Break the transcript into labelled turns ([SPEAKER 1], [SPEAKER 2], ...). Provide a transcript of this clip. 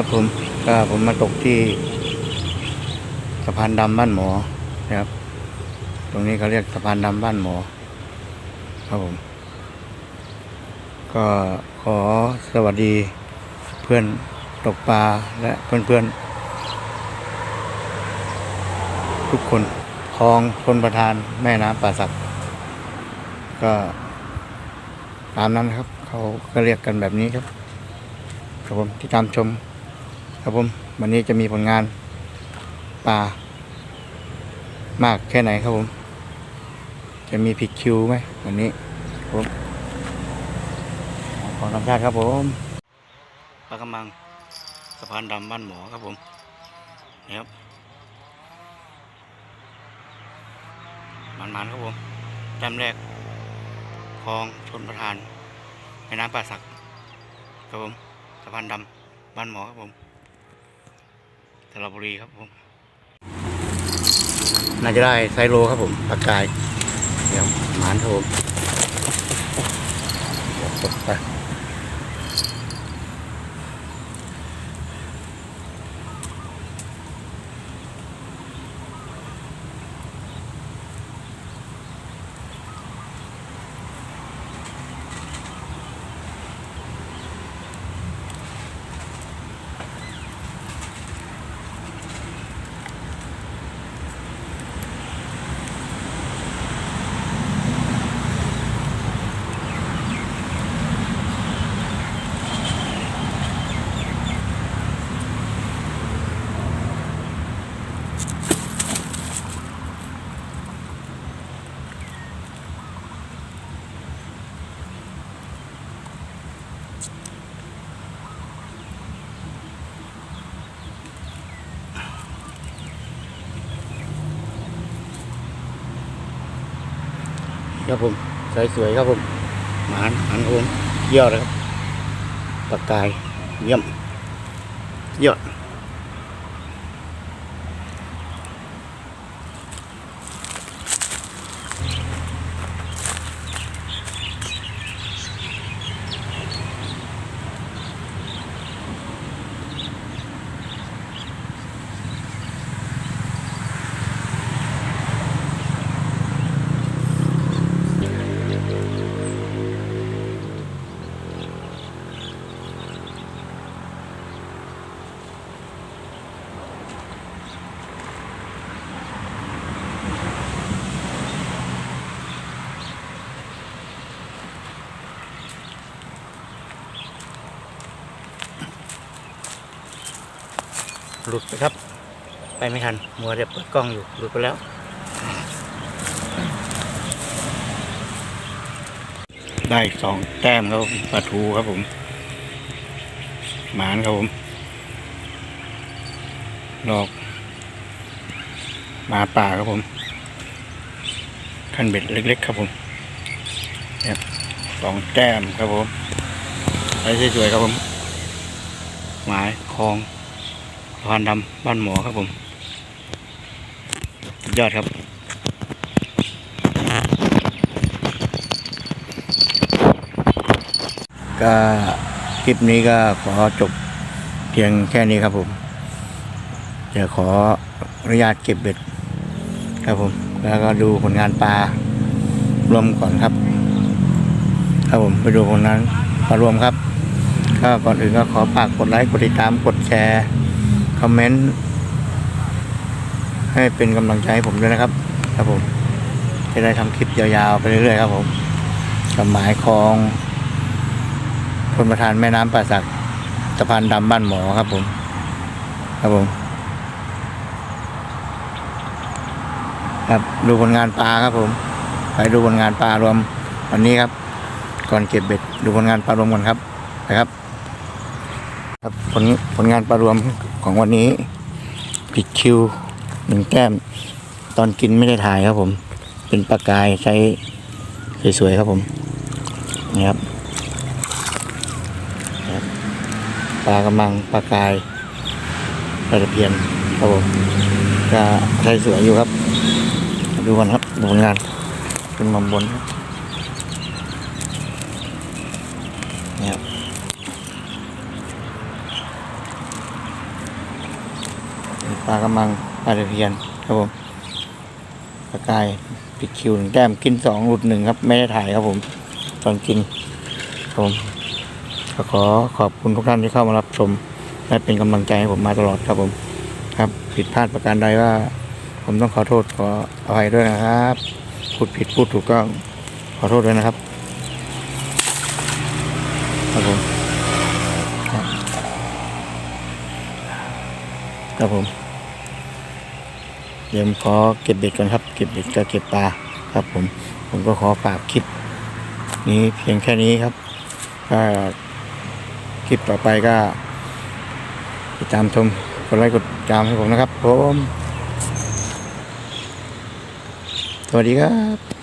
[SPEAKER 1] ครับผมก็ผมมาตกที่สะพานดำบ้านหมอนะครับ ตรงนี้เขาเรียกสะพานดำบ้านหมอ ครับผม ก็ขอสวัสดีเพื่อนตกปลาและเพื่อนๆ ทุกคนคลองชนประทานแม่น้ำป่าสัก ก็ตามนั้นครับ เขาก็เรียกกันแบบนี้ครับครับผมที่ตามชม ครับผม วันนี้จะมีผลงานปลามากแค่ไหนครับผม จะมีผิดคิวไหมวันนี้ครับผมขอธรรมชาติครับผมปลากระมังสะพานดำบ้านหมอครับผมนี่ครับมันๆครับผมแต้มแรกคลองชนประทานแม่น้ำป่าสักครับผมสะพานดำบ้านหมอครับผม สระบุรีครับผม น่าจะได้ไซโลครับผมปลากาย เดี๋ยวหมานครับผมไป ครับผมสวยๆครับผมหมานหมานครับผมเยี่ยมเลยครับปลากายเยี่ยมเยี่ยม หลุดไปครับ ไปไม่ทันมัวเดี๋ยวเปิดกล้องอยู่หลุดไปแล้ว ได้สองแต้มครับปลาทูครับผม หมานครับผมดอกมาป่าครับผมคันเบ็ดเล็ก ๆ ครับผมเนี่ยสองแต้มครับผมไอ้สวยๆครับผม หมายคลอง พานดำบ้านหมอครับผม ยอดครับ ก็คลิปนี้ก็ขอจบเพียงแค่นี้ครับผมจะขออนุญาตเก็บเบ็ดครับผม แล้วก็ดูผลงานปลารวมก่อนครับ ครับผมไปดูผลงานปลารวมครับก็ก่อนอื่นก็ขอฝากกดไลค์กดติดตามกดแชร์ คอมเมนต์ให้เป็นกำลังใจให้ผมด้วยนะครับ ครับผม จะได้ทำคลิปยาวๆไปเรื่อยๆครับผมกับหมายของคนประธานแม่น้ำป่าสักสะพานดำบ้านหมอครับผม ครับผมครับดูผลงานปลาครับผม ไปดูผลงานปลารวมวันนี้ครับ ก่อนเก็บเบ็ด ดูผลงานปลารวมกันครับไปครับ ครับผลผลงานปลารวมของวันนี้ ผิดคิวหนึ่งแต้ม ตอนกินไม่ได้ถ่ายครับผม เป็นปลากายใช้สวยๆครับผมนี่ครับปลากระมังปลากายปลาตะเพียนครับผมก็ใช้สวยอยู่ครับ ดูกันครับผลงานขึ้นมาบนครับนครับ ปลากระมังปลาตะเพียนครับผมปลากายปิดคิวหนึ่งแต้มกินสองหลุดหนึ่งครับ ไม่ได้ถ่ายครับผม ตอนกินครับผมก็ขอขอบคุณทุกท่านที่เข้ามารับชม และเป็นกำลังใจให้ผมมาตลอดครับผม ครับผิดพลาดประการใดว่า ผมต้องขอโทษขออภัยด้วยนะครับพูดผิดพูดถูกก็ขอโทษด้วยนะครับครับผมครับผม เดี๋ยวขอเก็บเบ็ดก่อนครับ เก็บเบ็ดก็เก็บปลาครับ ผม ผมก็ขอฝากคลิป นี้เพียงแค่นี้ครับก็คลิปต่อไปก็ติดตามชมกดไลค์กดติดตามให้ผมนะครับ ผม สวัสดีครับ